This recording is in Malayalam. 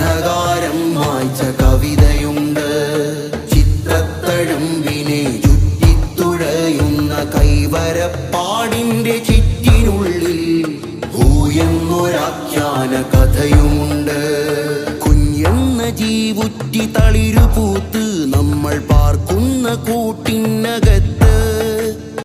അന്ധകാരം വായിച്ച കവിതയുണ്ട്. ചിത്രത്തഴമ്പിനെ ചുറ്റിത്തുഴയുന്ന കൈവരപ്പാടിന്റെ ചിറ്റിനുള്ളിൽ ഭൂയെന്നൊരാഖ്യാന കഥയുമുണ്ട്. കുഞ്ഞെന്ന ജീവുറ്റി തളിരു പൂത്ത് നമ്മൾ പാർക്കുന്ന കൂട്ടിനകത്ത്